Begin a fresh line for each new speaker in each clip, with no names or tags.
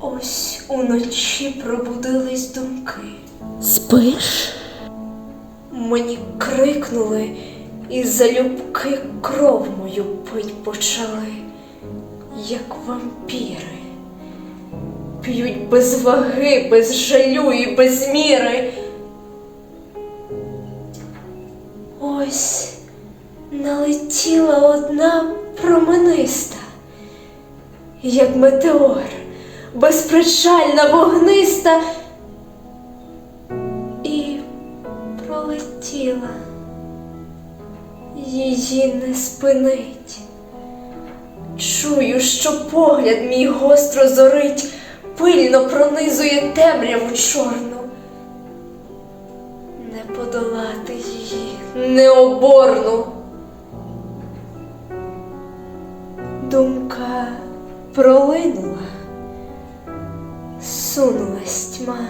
Ось уночі пробудились думки.
Спиш?
Мені крикнули, і залюбки кров мою пить почали, як вампіри. П'ють без ваги, без жалю і без міри. Ось налетіла одна промениста, як метеор, безпричальна вогниста і пролетіла. Її не спинить. Чую, що погляд мій гостро зорить, пильно пронизує темряву чорну. Не подолати її, необорну. Думка пролинула, сунулась тьма.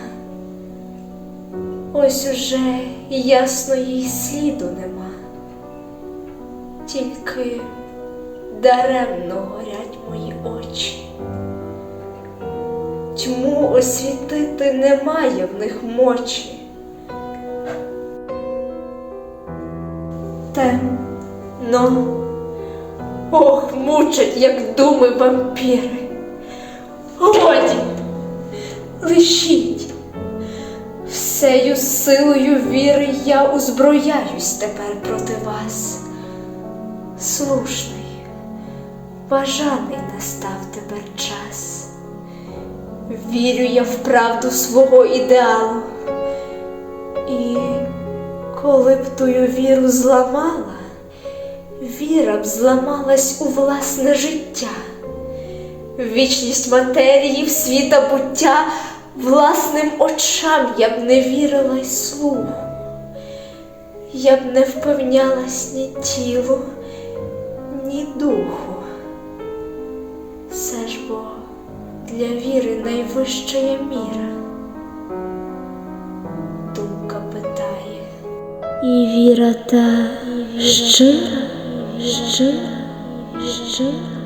Ось уже ясно їй сліду нема, тільки даремно горять мої очі. Тьму освітити немає в них мочі. Темно, ох, мучать, як думи вампіри. Лишіть. Всею силою віри я узброяюсь тепер проти вас. Слушний, бажаний настав тепер час. Вірю я в правду свого ідеалу. І коли б тую віру зламала, віра б зламалась у власне життя. Вічність матерії, в світа буття, власним очам я б не вірила й слуху, я б не впевнялась ні тілу, ні духу. Все ж бо для віри найвища є міра. Думка питає.
І віра та щира, щира, щира.